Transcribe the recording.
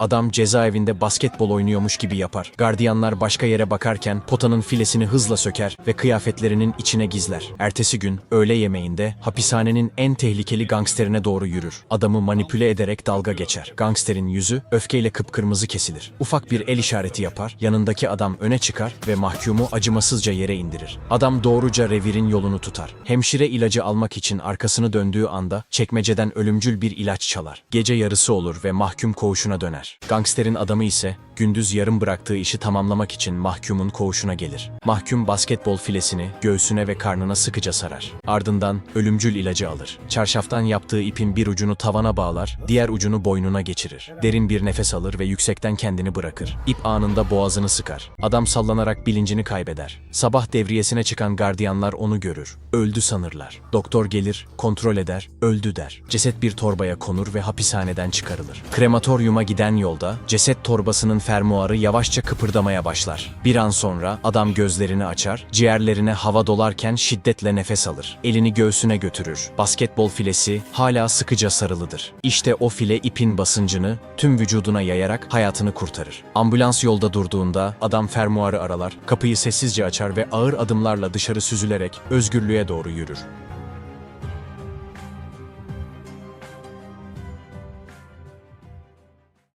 Adam cezaevinde basketbol oynuyormuş gibi yapar. Gardiyanlar başka yere bakarken potanın filesini hızla söker ve kıyafetlerinin içine gizler. Ertesi gün öğle yemeğinde hapishanenin en tehlikeli gangsterine doğru yürür. Adamı manipüle ederek dalga geçer. Gangsterin yüzü öfkeyle kıpkırmızı kesilir. Ufak bir el işareti yapar, yanındaki adam öne çıkar ve mahkumu acımasızca yere indirir. Adam doğruca revirin yolunu tutar. Hemşire ilacı almak için arkasını döndüğü anda çekmeceden ölümcül bir ilaç çalar. Gece yarısı olur ve mahkum koğuşuna döner. Gangsterin adamı ise gündüz yarım bıraktığı işi tamamlamak için mahkumun koğuşuna gelir. Mahkum basketbol filesini göğsüne ve karnına sıkıca sarar. Ardından ölümcül ilacı alır. Çarşaftan yaptığı ipin bir ucunu tavana bağlar, diğer ucunu boynuna geçirir. Derin bir nefes alır ve yüksekten kendini bırakır. İp anında boğazını sıkar. Adam sallanarak bilincini kaybeder. Sabah devriyesine çıkan gardiyanlar onu görür. Öldü sanırlar. Doktor gelir, kontrol eder, öldü der. Ceset bir torbaya konur ve hapishaneden çıkarılır. Krematoryuma giden yolda ceset torbasının fermuarı yavaşça kıpırdamaya başlar. Bir an sonra adam gözlerini açar, ciğerlerine hava dolarken şiddetle nefes alır. Elini göğsüne götürür. Basketbol filesi hala sıkıca sarılıdır. İşte o file ipin basıncını tüm vücuduna yayarak hayatını kurtarır. Ambulans yolda durduğunda adam fermuarı aralar, kapıyı sessizce açar ve ağır adımlarla dışarı süzülerek özgürlüğe doğru yürür.